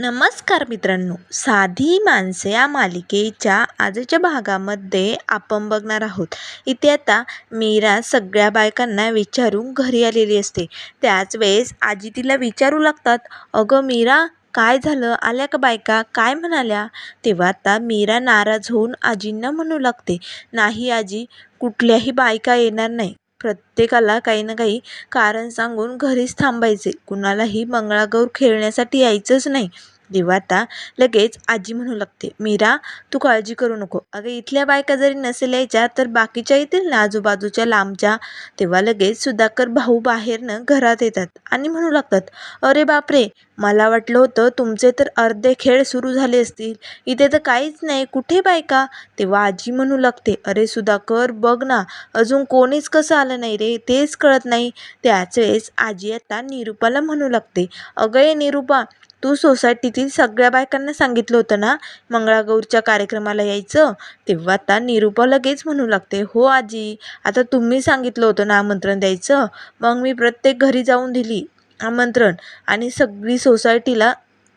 नमस्कार मित्रांनो. साधी माणसे या मालिकेच्या आजच्या भागामध्ये आपण बघणार आहोत. इथे आता मीरा सगळ्या बायकांना विचारून घरी आलेली असते. त्याच वेळेस आजी तिला विचारू लागतात अगं मीरा काय झालं? आल्या का बायका? काय म्हणाल्या? तेव्हा आता मीरा नाराज होऊन आजींना म्हणू लागते नाही आजी कुठल्याही बायका येणार नाही. प्रत्येकाला काही ना काही कारण सांगून घरीच थांबायचे. कुणालाही मंगळागौर खेळण्यासाठी यायचंच नाही. तेव्हा आता लगेच आजी म्हणू लागते मीरा तू काळजी करू नको. अगं इथल्या बायका जरी नसेल यायच्या तर बाकीच्या येतील ना आजूबाजूच्या लांबच्या? तेव्हा लगेच सुधाकर भाऊ बाहेरनं घरात येतात आणि म्हणू लागतात अरे बापरे मला वाटलं होतं तुमचे तर अर्धे खेळ सुरू झाले असतील. इथे तर काहीच नाही. कुठे बायका तेव्हा आजी म्हणू लागते अरे सुधाकर बघ ना अजून कोणीच कसं आलं नाही रे? तेच कळत नाही. त्याच वेळेस आजी आता निरूपाला म्हणू लागते अगं ये निरूपा तू सोसायटीतील सगळ्या बायकांना सांगितलं होतं ना मंगळागौरच्या कार्यक्रमाला यायचं? तेव्हा आता निरूपा लगेच म्हणू लागते हो आजी आता तुम्ही सांगितलं होतं ना आमंत्रण द्यायचं मग मी प्रत्येक घरी जाऊन दिली. आमंत्रण. आणि सगळी सोसायटीला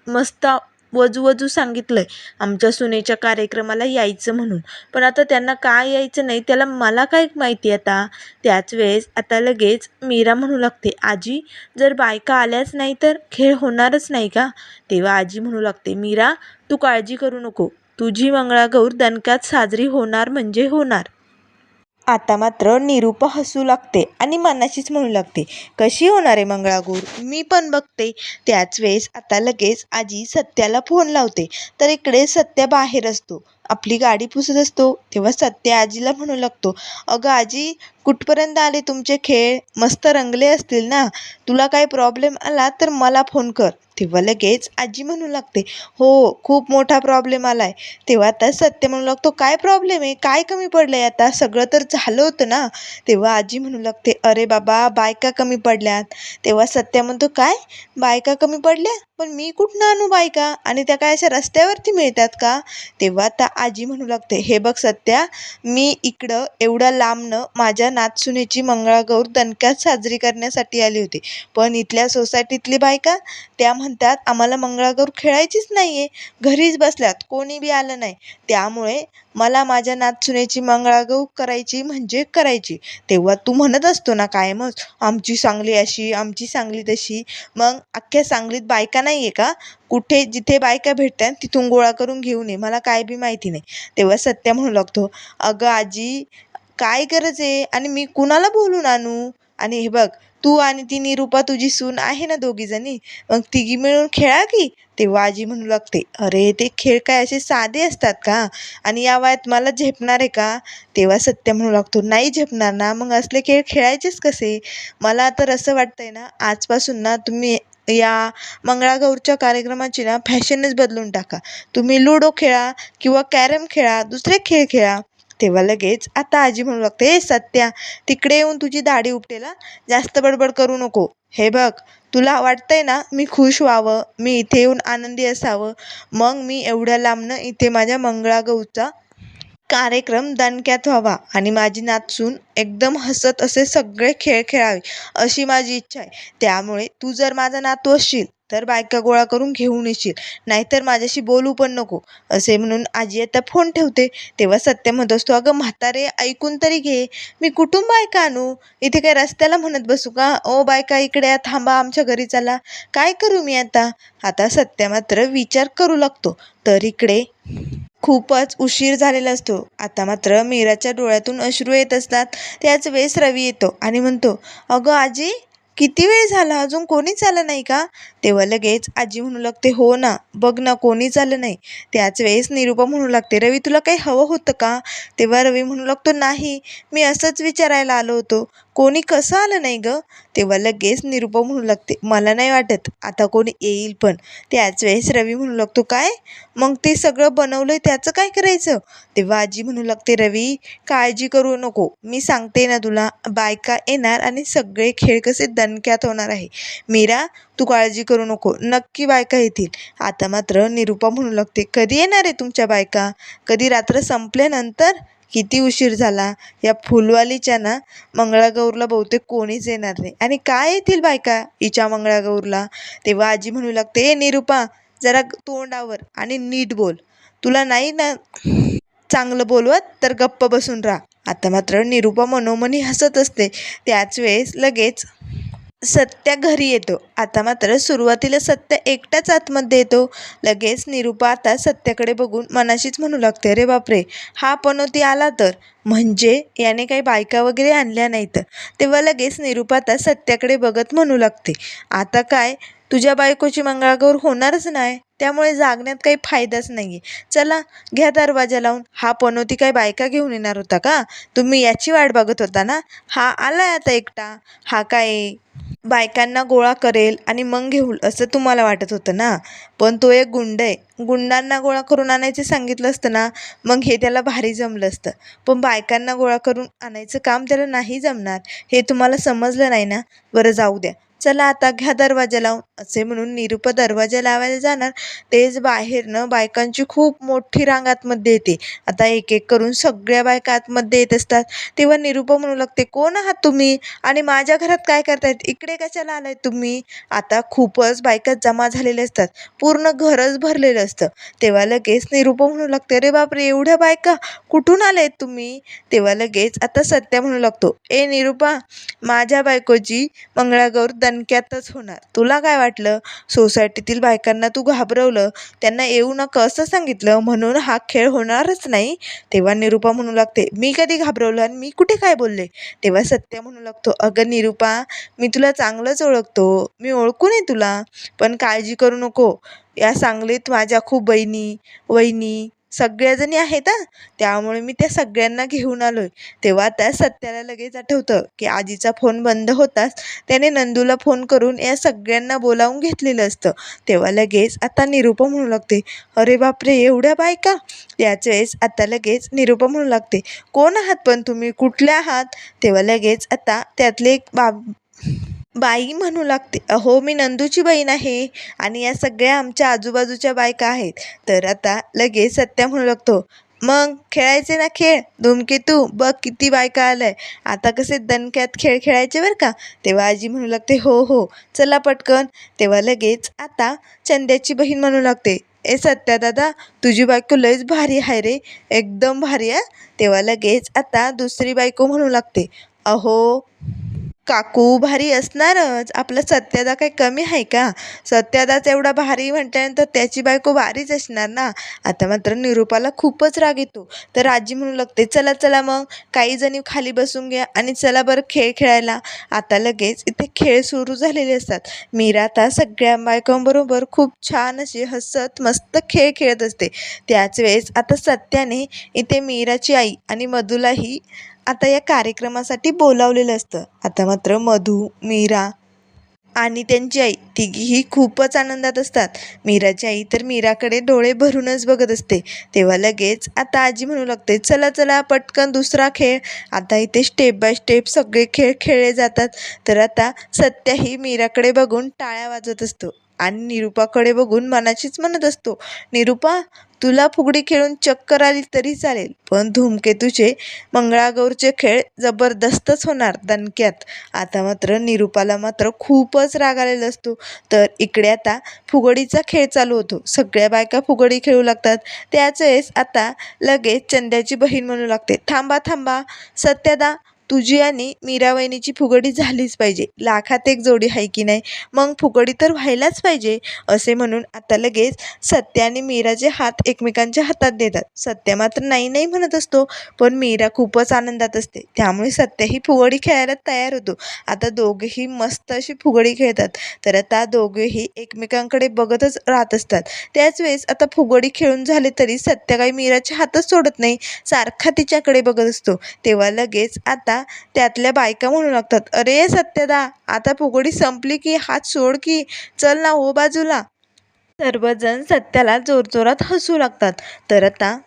मस्त वजू सांगितलं आहे आमच्या सुनेच्या कार्यक्रमाला यायचं म्हणून. पण आता त्यांना काय यायचं नाही त्याला मला काय माहिती आता? त्याच वेळेस आता लगेच मीरा म्हणू लागते आजी जर बायका आल्याच नाही तर खेळ होणारच नाही का? तेव्हा आजी म्हणू लागते मीरा तू काळजी करू नको. तुझी मंगळागौर दणक्यात साजरी होणार म्हणजे होणार. आता मात्र निरूपा हसू लागते आणि मनाशीच म्हणू लागते कशी होणार आहे मंगळागौर? मी पण बघते. त्याच वेळेस आता लगेच आजी सत्याला फोन लावते. तर इकडे सत्या बाहेर असतो. आपली गाडी पुसत असतो. तेव्हा सत्या आजीला म्हणू लागतो अगं आजी कुठपर्यंत आले तुमचे खेळ? मस्त रंगले असतील ना. तुला काही प्रॉब्लेम आला तर मला फोन कर. तेव्हा लगेच आजी म्हणू लागते हो खूप मोठा प्रॉब्लेम आला आहे तेव्हा आता सत्य म्हणू लागतो काय प्रॉब्लेम आहे? काय कमी पडलं आहे आता? सगळं तर झालं होतं ना? तेव्हा आजी म्हणू लागते अरे बाबा बायका कमी पडल्यात. तेव्हा सत्य म्हणतो काय? बायका कमी पडल्या? पण मी कुठनं आणू बायका आणि त्या काय अशा रस्त्यावरती मिळतात का? तेव्हा त्या आजी म्हणू लागते हे बघ सत्या मी इकडं एवढ्या लांबनं माझ्या नातसुनेची मंगळागौर दणक्यात साजरी करण्यासाठी आली होती. पण इथल्या सोसायटीतली बायका त्या म्हणतात आम्हाला मंगळागौर खेळायचीच नाही आहे घरीच बसल्यात. कोणी बी आलं नाही. त्यामुळे मला माझ्या नातसुनेची मंगळागौर करायची म्हणजे करायची. तेव्हा तू म्हणत असतो ना कायमच आमची सांगली अशी आमची सांगली तशी. मग अख्ख्या सांगलीत बायका नाही आहे का? कुठे जिथे बायका भेटतात तिथून गोळा करून घेऊन ये. मला काय बी माहिती नाही. तेव्हा सत्या म्हणू लागतो अगं आजी काय गरज आहे? आणि मी कुणाला बोलून आणू आणि हे बघ तू आणि ती निरूपा तुझी सून आहे ना दोघीजणी मग तिघी मिळून खेळा की? तेव्हा आजी म्हणू लागते. अरे ते खेळ काय असे साधे असतात का? आणि या वयात मला झेपणार आहे का? तेव्हा सत्य म्हणू लागतो. नाही झेपणार ना. मग असले खेळ खेळायचेच कसे? मला तर असं वाटतंय ना आजपासून ना तुम्ही या मंगळागौरच्या कार्यक्रमाची ना फॅशनच बदलून टाका. तुम्ही लुडो खेळा किंवा कॅरम खेळा दुसरे खेळ खेळा. तेव्हा लगेच. आता आजी म्हणू लागते ए सत्या तिकडे येऊन तुझी दाढी उपटेला. जास्त बडबड करू नको. हे बघ तुला वाटतंय ना मी खुश व्हावं मी इथे येऊन आनंदी असावं. मग मी एवढ्या लांबनं इथे माझ्या मंगळागौरचा कार्यक्रम दणक्यात व्हावा आणि माझी नातसून एकदम हसत असे सगळे खेळ खेळावे अशी माझी इच्छा आहे. त्यामुळे तू जर माझा नातू असशील तर बायका गोळा करून घेऊन येशील. नाहीतर माझ्याशी बोलू पण नको. असे म्हणून आजी आता फोन ठेवते. तेव्हा सत्य म्हणत असतो अगं म्हातारे ऐकून तरी घे. मी कुटुंब बायका आणू इथे काय रस्त्याला म्हणत बसू का? ओ बायका इकडे या थांबा आमच्या घरी चला. काय करू मी आता? आता सत्य मात्र विचार करू लागतो. तर इकडे खूपच उशीर झालेला असतो. आता मात्र मीराच्या डोळ्यातून अश्रू येत असतात. त्याच वेळेस रवी येतो आणि म्हणतो अगं आजी किती वेळ झाला? अजून कोणीच आलं नाही का? तेव्हा लगेच आजी म्हणू लागते हो ना बघ ना कोणीच आलं नाही. त्याच वेळेस निरूपा म्हणू लागते रवी तुला काही हवं होतं का? तेव्हा रवी म्हणू लागतो नाही मी असंच विचारायला आलो होतो. कोणी कसं आलं नाही गं? तेव्हा लगेच निरुपा म्हणू लागते मला नाही वाटत आता कोणी येईल पण. त्याच वेळेस रवी म्हणू लागतो काय? मग ते सगळं बनवलं त्याचं काय करायचं? तेव्हा आजी म्हणू लागते रवी काळजी करू नको. मी सांगते ना तुला बायका येणार आणि सगळे खेळ कसे दणक्यात होणार आहे. मीरा तू काळजी करू नको नक्की बायका येतील. आता मात्र निरुपा म्हणू लागते कधी येणार आहे तुमच्या बायका? कधी रात्र संपल्यानंतर? किती उशीर झाला? या फुलवालीच्या ना मंगळागौरला बहुतेक कोणीच येणार नाही. आणि काय येतील बायका हिच्या मंगळागौरला? तेव्हा आजी म्हणू लागते ए निरूपा जरा तोंडावर आणि नीट बोल. तुला नाही ना चांगलं बोलवत तर गप्प बसून राहा. आता मात्र निरुपा मनोमनी हसत असते. त्याच वेळेस लगेच सत्या घरी येतो. आता मात्र सुरुवातीला सत्य एकटाच आतमध्ये येतो. लगेच निरुपा आता सत्याकडे बघून मनाशीच म्हणू लागते अरे बापरे हा पनोती आला तर? म्हणजे याने काही बायका वगैरे आणल्या नाहीत. तेव्हा लगेच निरुपा आता सत्याकडे बघत म्हणू लागते आता काय? तुझ्या बायकोची मंगळागौर होणारच नाही. त्यामुळे जागण्यात काही फायदाच नाही आहे चला घ्या दरवाजा लावून. हा पनोती काही बायका घेऊन येणार होता का? तुम्ही याची वाट बघत होता ना? हा आलाय आता एकटा. हा काय बायकांना गोळा करेल आणि मग घेऊल असं तुम्हाला वाटत होतं ना? पण तो एक गुंड आहे. गुंडांना गोळा करून आणायचं सांगितलं असतं ना मग हे त्याला भारी जमलं असतं. पण बायकांना गोळा करून आणायचं काम त्याला नाही जमणार हे तुम्हाला समजलं नाही ना? बरं जाऊ द्या. चला आता घ्या दरवाजा लावून. असे म्हणून निरुपा दरवाजा लावायला जाणार. तेच बाहेरनं बायकांची खूप मोठी रांग आतमध्ये येते. आता एक एक करून सगळ्या बायका आतमध्ये येत असतात. तेव्हा निरुपा म्हणू लागते कोण आहात तुम्ही? आणि माझ्या घरात काय करतायत? इकडे कशाला आलाय तुम्ही? आता खूपच बायका जमा झालेल्या असतात. पूर्ण घरच भरलेलं असतं. तेव्हा लगेच निरुपा म्हणू लागते अरे बापरे एवढ्या बायका कुठून आले तुम्ही? तेव्हा लगेच आता सत्या म्हणू लागतो ए निरुपा माझ्या बायकोची मंगळागौर दणक्यातच होणार. तुला काय वाटलं? सोसायटीतील बायकांना तू घाबरवलं? त्यांना येऊ नका असं सांगितलं? म्हणून हा खेळ होणारच नाही? तेव्हा निरुपा म्हणू लागते मी कधी घाबरवलं आणि मी कुठे काय बोलले? तेव्हा सत्य म्हणू लागतो अगं निरुपा मी तुला चांगलंच ओळखतो. मी ओळखू नये तुला पण काळजी करू नको. या सांगलीत माझ्या खूप बहिणी वहिनी सगळ्याजणी आहेत हां. त्यामुळे मी त्या सगळ्यांना घेऊन आलो आहे तेव्हा त्या सत्याला लगेच आठवतं की आजीचा फोन बंद होताच त्याने नंदूला फोन करून या सगळ्यांना बोलावून घेतलेलं असतं. तेव्हा लगेच आता निरूपा म्हणू लागते अरे बापरे एवढ्या बायका? त्याच वेळेस आता लगेच निरूपा म्हणू लागते कोण आहात पण तुम्ही? कुठल्या आहात? तेव्हा लगेच आता त्यातले एक बाब बाई म्हणू लागते अहो मी नंदूची बहीण आहे आणि या सगळ्या आमच्या आजूबाजूच्या बायका आहेत. तर आता लगेच सत्या म्हणू लागतो मग खेळायचे ना खेळ? धूमकेतू बघ किती बायका आलाय आता कसे दणक्यात खेळ खेळायचे बरं का? तेव्हा आजी म्हणू लागते हो हो चला पटकन. तेव्हा लगेच आता चंद्याची बहीण म्हणू लागते ए सत्या दादा तुझी बायको लयच भारी आहे रे एकदम भारी आहे. तेव्हा लगेच आता दुसरी बायको म्हणू लागते अहो काकू भारी असणारच. आपला सत्यादा काही कमी आहे का? सत्यादाच एवढा भारी म्हटल्यानंतर त्याची बायको भारीच असणार ना? आता मात्र निरूपाला खूपच राग येतो. तर आजी म्हणू लागते चला चला मग. काही जणी खाली बसून घ्या आणि चला बरं खेळ खेळायला. आता लगेच इथे खेळ सुरू झालेले असतात. मीरा आता सगळ्या बायकांबरोबर खूप छान अशी हसत मस्त खेळ खेळत असते. त्याच वेळेस आता सत्याने इथे मीराची आई आणि मधूलाही आता या कार्यक्रमासाठी बोलावलेलं असतं. आता मात्र मधू मीरा आणि त्यांची आई तिघीही खूपच आनंदात असतात. मीराची आई तर मीराकडे डोळे भरूनच बघत असते. तेव्हा लगेच आता आजी म्हणू लागते चला चला पटकन दुसरा खेळ. आता इथे स्टेप बाय स्टेप सगळे खेळ खेळले जातात. तर आता सत्याही मीराकडे बघून टाळ्या वाजत असतो. आणि निरुपाकडे बघून मनाचीच म्हणत असतो निरुपा तुला फुगडी खेळून चक्कर आली तरी चालेल पण धूमकेतूचे मंगळागौरचे खेळ जबरदस्तच होणार दणक्यात. आता मात्र निरुपाला मात्र खूपच राग आलेला असतो. तर इकडे आता फुगडीचा खेळ चालू होतो. सगळ्या बायका फुगडी खेळू लागतात. त्याच वेळेस आता लगेच चंद्याची बहीण म्हणू लागते थांबा थांबा सत्यदा तुझी आणि मीरावहिनीची फुगडी झालीच पाहिजे. लाखात एक जोडी आहे की नाही? मग फुगडी तर व्हायलाच पाहिजे असे म्हणून आता लगेच सत्या आणि मीराचे हात एकमेकांच्या हातात देतात. सत्या मात्र नाही नाही म्हणत असतो पण मीरा खूपच आनंदात असते. त्यामुळे सत्या ही फुगडी खेळायला तयार होतो. आता दोघेही मस्त अशी फुगडी खेळतात. तर आता दोघेही एकमेकांकडे बघतच राहत असतात. त्याच वेळेस आता फुगडी खेळून झाले तरी सत्या काही मीराच्या हातच सोडत नाही सारखा तिच्याकडे बघत असतो. तेव्हा लगेच आता त्यातल्या बायका म्हणू लागतात अरे सत्यदा आता फुगडी संपली की हात सोड की चल ना हो बाजूला. सर्वजण सत्याला जोरजोरात हसू लागतात. तर आता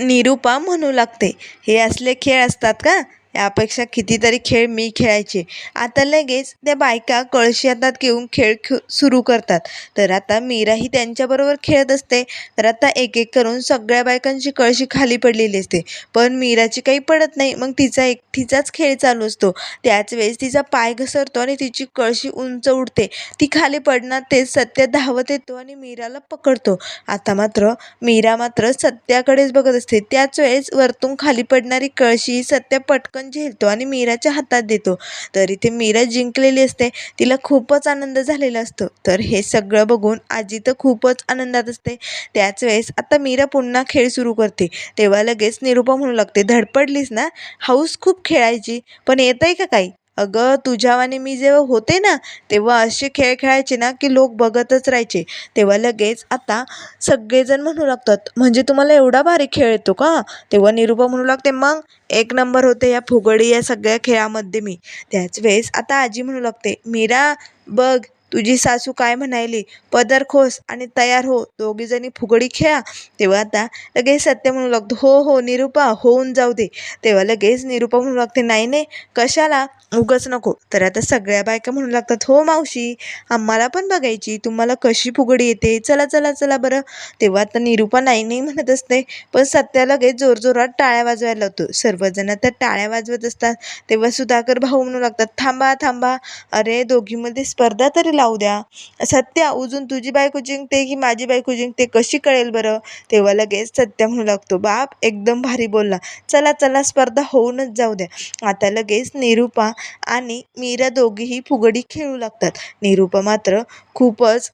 निरुपा म्हणू लागते हे असले खेळ असतात का? यापेक्षा कितीतरी खेळ मी खेळायचे. आता लगेच त्या बायका कळशी हातात घेऊन खेळ खे सुरू करतात. तर आता मीराही त्यांच्याबरोबर खेळत असते. तर आता एक एक करून सगळ्या बायकांची कळशी खाली पडलेली असते. पण मीराची काही पडत नाही. मग तिचा एकटीचाच खेळ चालू असतो. त्याच वेळेस तिचा पाय घसरतो आणि तिची कळशी उंच उडते. ती खाली पडणार तेच सत्य धावत येतो आणि मीराला पकडतो. आता मात्र मीरा मात्र सत्याकडेच बघत असते. त्याच वेळेस वरतून खाली पडणारी कळशी सत्य पटकन झेलतो आणि मीराच्या हातात देतो. तर इथे मीरा जिंकलेली असते तिला खूपच आनंद झालेला असतो. तर हे सगळं बघून आजी तर खूपच आनंदात असते. त्याच वेळेस आता मीरा पुन्हा खेळ सुरू करते. तेव्हा लगेच निरूपा म्हणू लागते धडपडलीस ना? हौस खूप खेळायची. पण येत आहे का काही? अगं तुझ्यावाने मी जेव्हा होते ना तेव्हा असे खेळ खेळायचे ना की लोक बघतच राहायचे. तेव्हा लगेच आता सगळेजण म्हणू लागतात म्हणजे तुम्हाला एवढा भारी खेळ येतो का? तेव्हा निरूपा म्हणू लागते मग एक नंबर होते या फुगडी या सगळ्या खेळामध्ये मी. त्याच वेळेस आता आजी म्हणू लागते मीरा बघ तुझी सासू काय म्हणायली? पदर खोस आणि तयार हो. दोघीजणी फुगडी खेळा. तेव्हा आता लगेच सत्य म्हणू लागतो हो हो निरूपा होऊन जाऊ दे. तेव्हा लगेच निरूपा म्हणू लागते नाही नाही कशाला? उगच नको. तर आता सगळ्या बायका म्हणू लागतात हो मावशी आम्हाला पण बघायची. तुम्हाला कशी फुगडी येते? चला चला चला बरं. तेव्हा आता निरूपा नाही नाही म्हणत असते पण सत्या लगेच जोरजोरात टाळ्या वाजवायला लावतो. सर्वजण आता टाळ्या वाजवत असतात. तेव्हा सुधाकर भाऊ म्हणू लागतात थांबा थांबा. अरे दोघीमध्ये स्पर्धा तरी लावू द्या. सत्या अजून तुझी बायको जिंकते की माझी बायको जिंकते? कशी कळेल बरं? तेव्हा लगेच सत्या म्हणू लागतो बाप एकदम भारी बोलला. चला चला स्पर्धा होऊनच जाऊ द्या. आता लगेच निरूपा आणि मीरा दोघीही फुगडी खेळू लागतात. निरूपा मात्र खूपच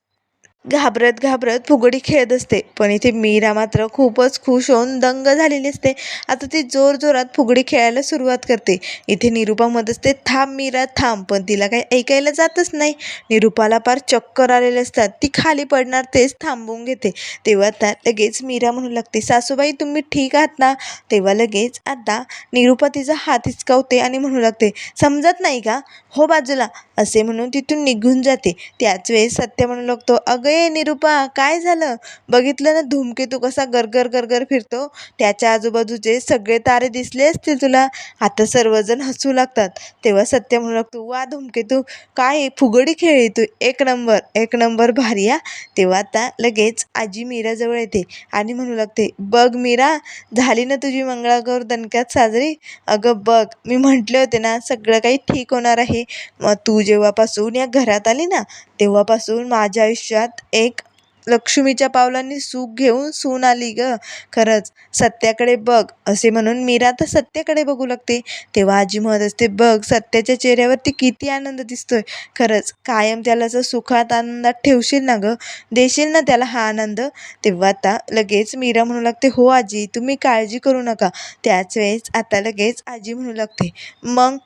घाबरत घाबरत फुगडी खेळत असते. पण इथे मीरा मात्र खूपच खुश होऊन दंग झालेली असते. आता ती जोरजोरात फुगडी खेळायला सुरुवात करते. इथे निरूपा म्हणत असते थांब मीरा थांब. पण तिला काही ऐकायला जातच नाही. निरूपाला पार चक्कर आलेले असतात. ती खाली पडणार तेच थांबवून घेते. तेव्हा त्या लगेच मीरा म्हणू लागते सासूबाई तुम्ही ठीक आहात ना? तेव्हा लगेच आता निरूपा तिचा हात हिचकावते आणि म्हणू लागते समजत नाही का? हो बाजूला. असे म्हणून तिथून निघून जाते. त्याच वेळेस सत्य म्हणू लागतो अगं ए निरूपा काय झालं? बघितलं ना धूमकेतू कसा गरगर गरगर फिरतो? त्याच्या आजूबाजूचे सगळे तारे दिसले असतील तुला. आता सर्वजण हसू लागतात. तेव्हा सत्य म्हणू लागतो वा धूमकेतू काय फुगडी खेळली तू. एक नंबर एक नंबर भारी हा. तेव्हा आता लगेच आजी मीराजवळ येते आणि म्हणू लागते बघ मीरा झाली ना तुझी मंगळागौर दणक्यात साजरी? अगं बघ मी म्हटले होते ना सगळं काही ठीक होणार आहे. मग तू जेव्हापासून या घरात आली ना तेव्हापासून माझ्या आयुष्यात एक लक्ष्मीच्या पावलांनी सुख घेऊन सून आली ग. खरंच सत्याकडे बघ. असे म्हणून मीरा तर सत्याकडे बघू लागते. तेव्हा आजी म्हणत असते बघ सत्याच्या चेहऱ्यावरती किती आनंद दिसतोय. खरंच कायम त्याला जर सुखात आनंदात ठेवशील ना गं? देशील ना त्याला हा आनंद? तेव्हा आता लगेच मीरा म्हणू लागते हो आजी तुम्ही काळजी करू नका. त्याच वेळेस आता लगेच आजी म्हणू लागते मग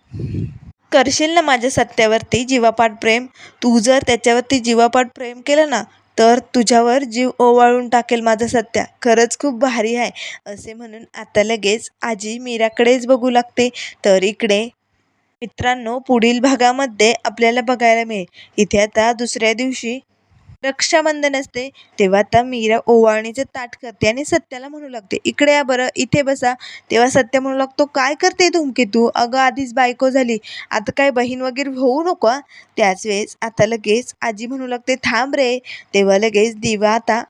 करशील ना माझ्या सत्यावरती जीवापाड प्रेम? तू जर त्याच्यावरती जीवापाड प्रेम केलं ना तर तुझ्यावर जीव ओवाळून टाकेल माझा सत्या. खरंच खूप भारी आहे. असे म्हणून आता लगेच आजी मीराकडेच बघू लागते. तर इकडे मित्रांनो पुढील भागामध्ये आपल्याला बघायला मिळेल. इथे आता दुसऱ्या दिवशी रक्षाबंधन असते तेव्हा आता मीरा ओवाळणीचे ताट करते आणि सत्याला म्हणू लागते इकडे या बरं इथे बसा. तेव्हा सत्य म्हणू लागतो काय करते धुमके तू? अगं आधीच बायको झाली. आता काय बहीण वगैरे होऊ नको त्याच वेळेस आता लगेच आजी म्हणू लागते थांब रे. तेव्हा लगेच दिवा आता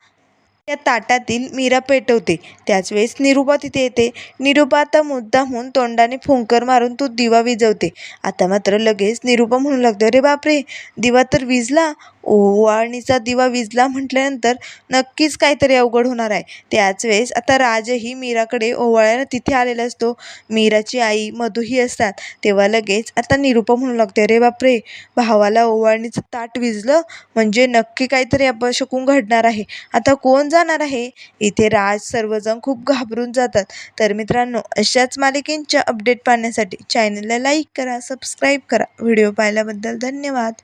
त्या ताटातील मीरा पेटवते. त्याच वेळेस निरूपा तिथे येते. निरुपा आता मुद्दामहून तोंडाने फुंकर मारून तो दिवा विजवते आता मात्र लगेच निरुपा म्हणू लागते अरे बापरे दिवा तर विजला ओवाळणीचा दिवा विजला म्हटल्यानंतर नक्कीच काहीतरी अवघड होणार आहे. त्याच वेळेस आता राजही मीराकडे ओवाळ्यानं तिथे आलेला असतो. मीराची आई मधुही असतात. तेव्हा लगेच आता निरुपा म्हणू लागते अरे बापरे भावाला ओवाळणीचं ताट विजलं म्हणजे नक्की काहीतरी अपशकून घडणार आहे. आता कोण जाणार आहे. इथे राज सर्वजण खूप घाबरून जातात. तर मित्रांनो अशाच मालिकेंच्या अपडेट पाहण्यासाठी चॅनलला लाईक करा सबस्क्राईब करा. व्हिडिओ पाहिल्याबद्दल धन्यवाद.